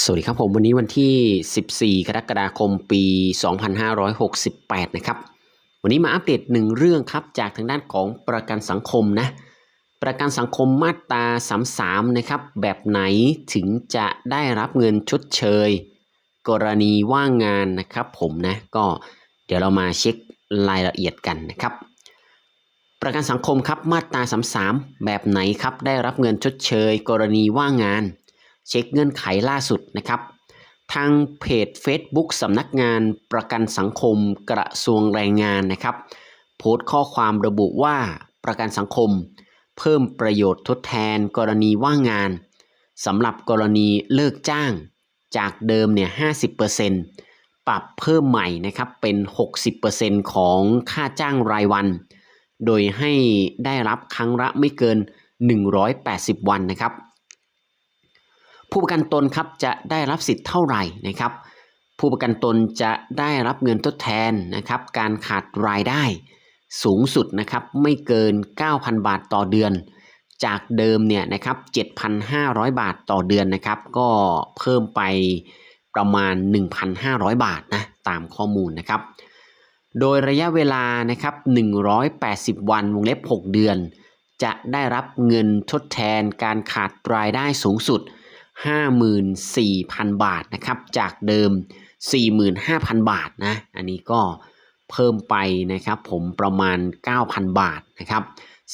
สวัสดีครับผมวันนี้วันที่ 14 กรกฎาคมปี 2568 นะครับ วันนี้มาอัปเดตหนึ่งเรื่องครับจากทางด้านของประกันสังคมนะ ประกันสังคมมาตรา 33 นะครับ แบบไหนถึงจะได้รับเงินชดเชย กรณีว่างงานนะครับผมนะ ก็เดี๋ยวเรามาเช็ครายละเอียดกันนะครับ ประกันสังคมครับมาตรา 33 แบบไหนครับได้รับเงินชดเชย กรณีว่างงาน เช็คเงื่อนไขล่าสุดนะครับ ทางเพจ Facebook สำนักงานประกันสังคมกระทรวงแรงงานนะครับ โพสต์ข้อความระบุว่าประกันสังคม เพิ่มประโยชน์ทดแทนกรณีว่างงานสำหรับกรณีเลิกจ้าง จากเดิมเนี่ย50%ปรับเพิ่มใหม่นะครับเป็น 60%ของค่าจ้างรายวัน โดยให้ได้รับครั้งละไม่เกิน 180 วันนะครับ ผู้ประกันตนครับจะได้รับสิทธิ์เท่าไหร่นะครับ ผู้ประกันตนจะได้รับเงินทดแทนนะครับ การขาดรายได้สูงสุดนะครับไม่เกิน 9,000 บาทต่อเดือน จากเดิมเนี่ยนะครับ 7,500 บาทต่อเดือนนะครับ ก็เพิ่มไปประมาณ 1,500 บาทนะตามข้อมูลนะครับ โดยระยะเวลานะครับ180 วันวงเล็บ 6 เดือน จะได้รับเงินทดแทนการขาดรายได้สูงสุด 54,000 บาทนะครับ จากเดิม 45,000 บาทนะ อันนี้ก็เพิ่มไปนะครับ ผมประมาณ 9,000 บาทนะครับ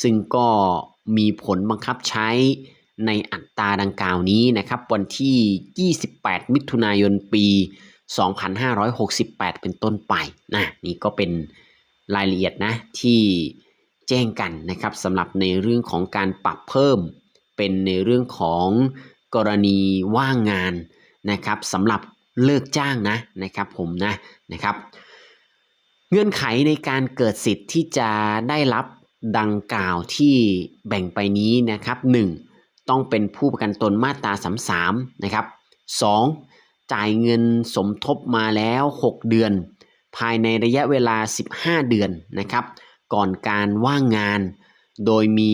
ซึ่งก็มีผลบังคับใช้ในอัตราดังกล่าวนี้นะครับ วันที่ 28 มิถุนายนปี 2568 เป็นต้นไปนะนี่ก็เป็นรายละเอียดนะที่แจ้งกันนะครับสำหรับในเรื่องของการปรับเพิ่มเป็นในเรื่องของ กรณีว่างงานนะครับสำหรับเลิกจ้างนะนะครับผมนะนะครับ เงื่อนไขในการเกิดสิทธิ์ที่จะได้รับดังกล่าวที่แบ่งไปนี้นะครับ 1. ต้องเป็นผู้ประกันตนมาตรา33นะครับ 2. จ่ายเงินสมทบมาแล้ว 6 เดือน ภายในระยะเวลา 15 เดือนนะครับ ก่อนการว่างงาน โดยมี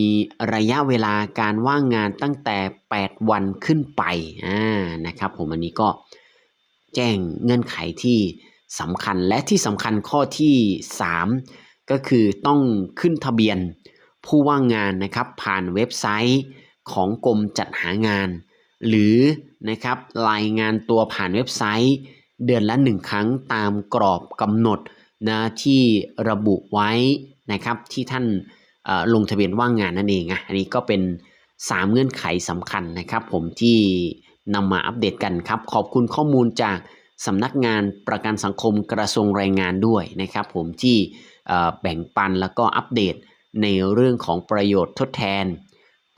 ระยะเวลาการว่างงานตั้งแต่ 8 วันขึ้นไปอ่านะครับผมอันนี้ก็แจ้งเงื่อนไขที่สำคัญและที่สำคัญข้อที่ 3 ก็คือต้องขึ้นทะเบียนผู้ว่างงานนะครับผ่านเว็บไซต์ของกรมจัดหางาน หรือนะครับรายงานตัวผ่านเว็บไซต์ เดือนละหนึ่งครั้งตามกรอบกำหนดนะที่ระบุไว้นะครับที่ท่าน ลงทะเบียนว่างงานนั่นเองอะอันนี้ก็เป็น 3 เงื่อนไขสำคัญนะครับ ผมที่นำมาอัปเดตกันครับ ขอบคุณข้อมูลจากสำนักงานประกันสังคมกระทรวงแรงงานด้วยนะครับ ผมที่แบ่งปันแล้วก็อัปเดตในเรื่องของประโยชน์ทดแทน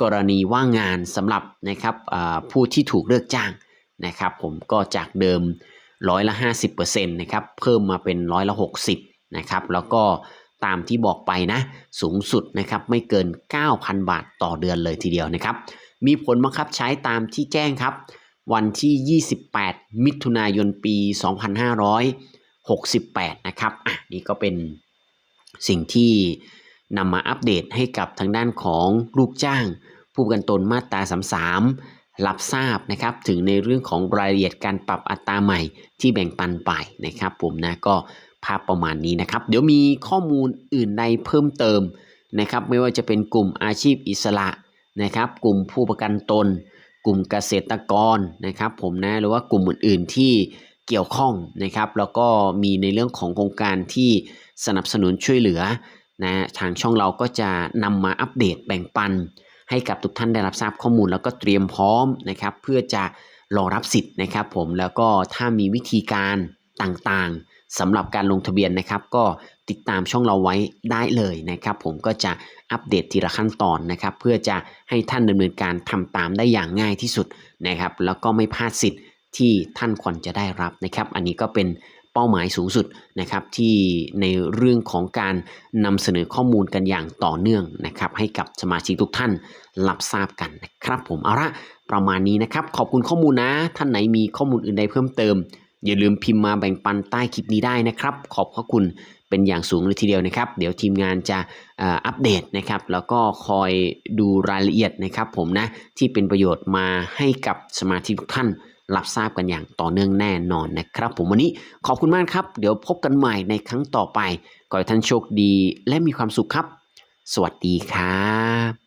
กรณีว่างงานสำหรับนะครับผู้ที่ถูกเลิกจ้างนะครับ ผมก็จากเดิมร้อยละ 50%นะครับเพิ่มมาเป็นร้อยละ 60นะครับแล้วก็ ตามที่บอกไปนะสูงสุดนะครับไม่เกิน 9,000 บาทต่อเดือนเลยทีเดียวนะครับ มีผลบังคับใช้ตามที่แจ้งครับ วันที่ 28 มิถุนายนปี 2568 นะครับอะนี่ก็เป็นสิ่งที่นำมาอัปเดตให้กับทางด้านของลูกจ้าง ผู้ประกันตนมาตรา 33 รับทราบนะครับ ถึงในเรื่องของรายละเอียดการปรับอัตราใหม่ที่แบ่งปันไปนะครับผมนะก็ ภาพประมาณนี้นะครับ เดี๋ยวมีข้อมูลอื่นใดเพิ่มเติมนะครับ ไม่ว่าจะเป็นกลุ่มอาชีพอิสระนะครับ กลุ่มผู้ประกันตน กลุ่มเกษตรกรนะครับ ผมนะหรือว่ากลุ่มอื่น ๆ ที่เกี่ยวข้องนะครับ แล้วก็มีในเรื่องของโครงการที่สนับสนุนช่วยเหลือนะทางช่องเราก็จะนำมาอัปเดตแบ่งปัน ให้กับทุกท่านได้รับทราบข้อมูล แล้วก็เตรียมพร้อมนะครับ เพื่อจะรอรับสิทธิ์นะครับ ผมแล้วก็ถ้ามีวิธีการต่างๆ สำหรับการลงทะเบียนนะครับ ก็ติดตามช่องเราไว้ได้เลยนะครับ ผมก็จะอัปเดตทีละขั้นตอนนะครับ เพื่อจะให้ท่านดำเนินการทำตามได้อย่างง่ายที่สุดนะครับ แล้วก็ไม่พลาดสิทธิ์ที่ท่านควรจะได้รับนะครับ อันนี้ก็เป็นเป้าหมายสูงสุดนะครับที่ในเรื่องของการนำเสนอข้อมูลกันอย่างต่อเนื่องนะครับ ให้กับสมาชิกทุกท่านรับทราบกันนะครับ ผมเอาละประมาณนี้นะครับ ขอบคุณข้อมูลนะ ท่านไหนมีข้อมูลอื่นใดเพิ่มเติม อย่าลืมพิมพ์มาแบ่งปันใต้คลิปนี้ได้นะครับ ขอบพระคุณเป็นอย่างสูงเลยทีเดียวนะครับ เดี๋ยวทีมงานจะอัปเดตนะครับ แล้วก็คอยดูรายละเอียดนะครับผมนะ ที่เป็นประโยชน์มาให้กับสมาชิกทุกท่านรับทราบกันอย่างต่อเนื่องแน่นอนนะครับ ผมวันนี้ขอบคุณมากครับ เดี๋ยวพบกันใหม่ในครั้งต่อไป ขอให้ท่านโชคดีและมีความสุขครับ สวัสดีครับ